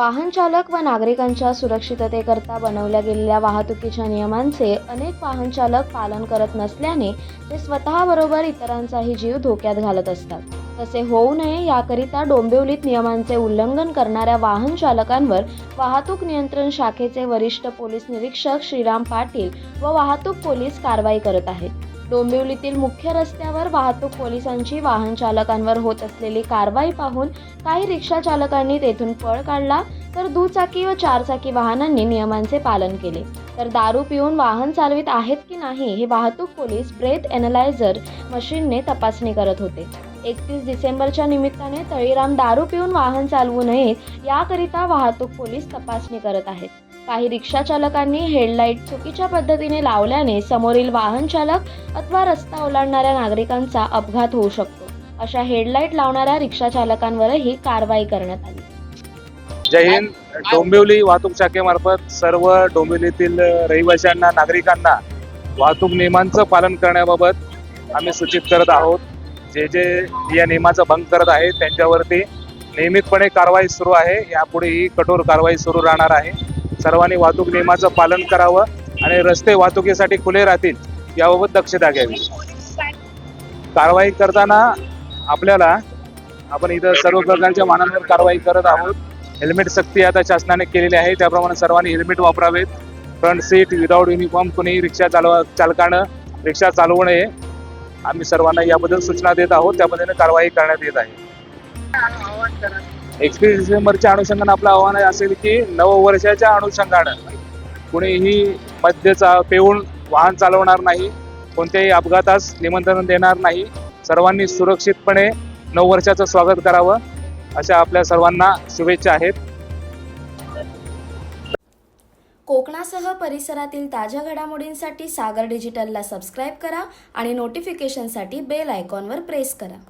वाहन चालक व नागरिकांच्या सुरक्षिततेकरता बनवल्या गेलेल्या वाहतुकीच्या नियमांचे अनेक वाहन चालक पालन करत नसल्याने ते स्वतःबरोबर इतरांचाही जीव धोक्यात घालत असतात. तसे होऊ नये याकरिता डोंबिवलीत नियमांचे उल्लंघन करणाऱ्या वाहन चालकांवर वाहतूक नियंत्रण शाखेचे वरिष्ठ पोलीस निरीक्षक श्रीराम पाटील व वाहतूक पोलीस कारवाई करत आहेत. डोंबिवलीतील मुख्य रस्त्यावर वाहतूक पोलिसांची वाहन चालकांवर होत असलेली कारवाई पाहून काही रिक्षा चालकांनी तेथून पळ काढला तर दुचाकी व चारचाकी वाहनांनी नियमांचे पालन केले. तर दारू पिऊन वाहन चालवित आहेत की नाही हे वाहतूक पोलीस ब्रेथ एनालायझर मशीनने तपासणी करत होते. एकतीस डिसेंबरच्या निमित्ताने तळीराम दारू पिऊन वाहन चालवू नयेत याकरिता वाहतूक पोलीस तपासणी करत आहेत. काही रिक्षा चालकांनी हेडलाईट चुकीच्या पद्धतीने लावल्याने समोरील वाहन चालक अथवा रस्ता ओलांडणाऱ्या नागरिकांचा अपघात होऊ शकतो. अशा हेडलाईट लावणाऱ्या रिक्षा चालकांवरही कारवाई करण्यात आली. जय हिंद. डोंबिवली वाहतूक शाखेमार्फत सर्व डोंबिवलीतील रहिवाशांना नागरिकांना वाहतूक नियमांचं पालन करण्याबाबत आम्ही सूचित करत आहोत. जे जे या नियमाचं भंग करत आहेत त्यांच्यावरती नियमितपणे कारवाई सुरू आहे. यापुढेही कठोर कारवाई सुरू राहणार आहे. सर्वांनी वाहतूक नियमाचं पालन करावं आणि रस्ते वाहतुकीसाठी खुले राहतील याबाबत दक्षता घ्यावी. कारवाई करताना आपल्याला आपण इथं सर्व प्रकारच्या वाहनांवर कारवाई करत आहोत. हेल्मेट सक्ती आता शासनाने केलेली आहे त्याप्रमाणे सर्वांनी हेल्मेट वापरावेत. फ्रंट सीट विदाऊट युनिफॉर्म कोणी रिक्षा चालवा चालकानं रिक्षा चालवू नये. आम्ही सर्वांना याबद्दल सूचना देत आहोत त्या पद्धतीने कारवाई करण्यात येत आहे. एकवीस डिसेंबरच्या अनुषंगानं आपलं आव्हान असेल की नववर्षाच्या अनुषंगानं कुणीही मद्यचा पेऊन वाहन चालवणार नाही कोणत्याही अपघातास निमंत्रण देणार नाही. सर्वांनी सुरक्षितपणे नववर्षाचं स्वागत करावं अशा आपल्या सर्वांना शुभेच्छा आहेत. कोकणासह परिसरातील ताज्या घडामोडींसाठी सागर डिजिटलला सबस्क्राईब करा आणि नोटिफिकेशनसाठी बेल आयकॉनवर प्रेस करा.